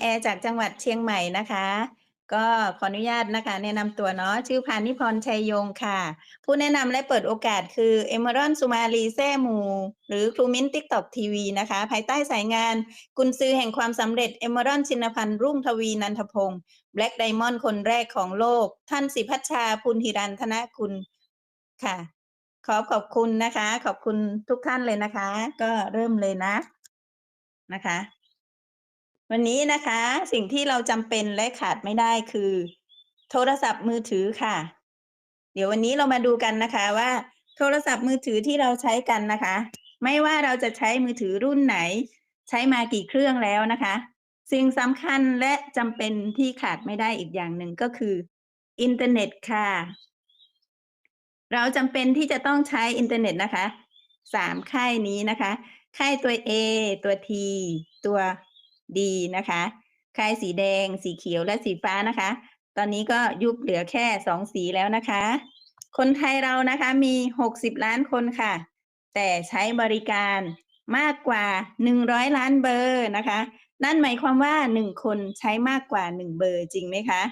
แอร์จากจังหวัดเชียงใหม่นะคะ ก็ขออนุญาตนะคะ แนะนำตัวเนาะชื่อพานิพรชัยยงค่ะ ผู้แนะนำและเปิดโอกาสคือ Emerald สุมาลีแซ่หมู หรือครูมิ้น TikTok TV นะคะ ภายใต้สายงาน กุนซือแห่งความสำเร็จ Emerald ชินพันธ์รุ่งทวีนันทพงศ์ Black Diamond คนแรกของโลก ท่านสิพัชชาพุนหิรันธนกุลค่ะ ขอขอบคุณนะคะ ขอบคุณทุกท่านเลยนะคะ ก็เริ่มเลยนะนะคะ วันนี้นะคะสิ่งที่เราจำเป็นและขาดไม่ได้คือ โทรศัพท์มือถือค่ะ เดี๋ยววันนี้เรามาดูกันนะคะว่า โทรศัพท์มือถือที่เราใช้กันนะคะ ไม่ว่าเราจะใช้มือถือรุ่นไหน ใช้มากี่เครื่องแล้วนะคะ สิ่งสำคัญและจำเป็นที่ขาดไม่ได้อีกอย่างหนึ่งก็คือ อินเทอร์เน็ตค่ะ เราจำเป็นที่จะต้องใช้อินเทอร์เน็ตนะคะสามค่ายนี้นะคะ ค่ายตัว A ตัว T ตัว D นะคะค่ายสีแดง สีเขียวและสีฟ้านะคะ ตอนนี้ก็ยุบเหลือแค่สองสีแล้วนะคะ คนไทยเรานะคะมี60ล้านคนค่ะ แต่ใช้บริการมากกว่า100ล้านเบอร์นะคะ นั่นหมายความว่า1คนใช้มากกว่า1เบอร์จริงไหมคะ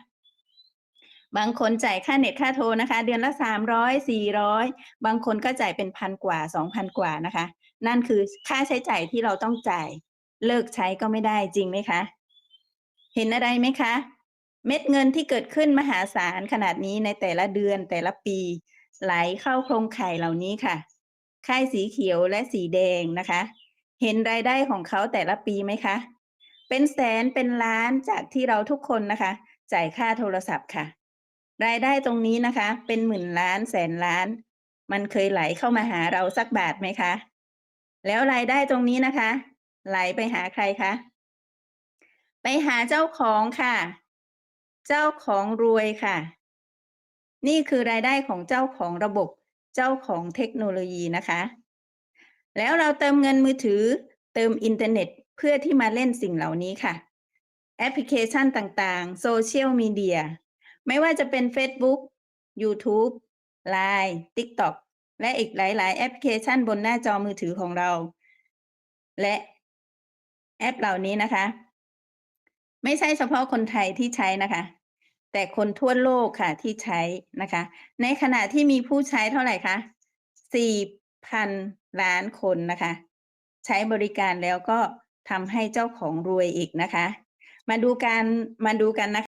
บางคนจ่ายค่าเน็ตค่าโทรนะคะ เดือนละ300 400บางคนก็จ่ายเป็นพันกว่า2,000กว่านะคะ นั่นคือค่าใช้จ่ายที่เราต้องจ่าย เลิกใช้ก็ไม่ได้จริงไหมคะ เห็นอะไรไหมคะ เม็ดเงินที่เกิดขึ้นมหาศาลขนาดนี้ในแต่ละเดือนแต่ละปี ไหลเข้าโครงข่ายเหล่านี้ค่ะ ค่ายสีเขียวและสีแดงนะคะ เห็นรายได้ของเขาแต่ละปีไหมคะ เป็นแสนเป็นล้านจากที่เราทุกคนนะคะ จ่ายค่าโทรศัพท์ค่ะ รายได้ตรงนี้นะคะ เป็นหมื่นล้านแสนล้าน มันเคยไหลเข้ามาหาเราสักบาทไหมคะแล้วรายได้ตรงนี้นะคะ ไหลไปหาใครคะ ไปหาเจ้าของค่ะ เจ้าของรวยค่ะ นี่คือรายได้ของเจ้าของระบบ เจ้าของเทคโนโลยีนะคะ แล้วเราเติมเงินมือถือ เติมอินเทอร์เน็ตเพื่อที่มาเล่นสิ่งเหล่านี้ค่ะ แอปพลิเคชันต่างๆ โซเชียลมีเดีย ไม่ว่าจะเป็น Facebook YouTube Line TikTok และอีกหลาย ๆ แอปพลิเคชันบนหน้าจอมือถือของเรา และ แอปเหล่านี้นะคะ ไม่ใช่เฉพาะคนไทยที่ใช้นะคะ แต่คนทั่วโลกค่ะที่ใช้นะคะ ในขณะที่มีผู้ใช้เท่าไหร่คะสี่พันล้านคนนะคะ ใช้บริการแล้วก็ทำให้เจ้าของรวยอีกนะคะ มาดูการมาดูกันนะคะ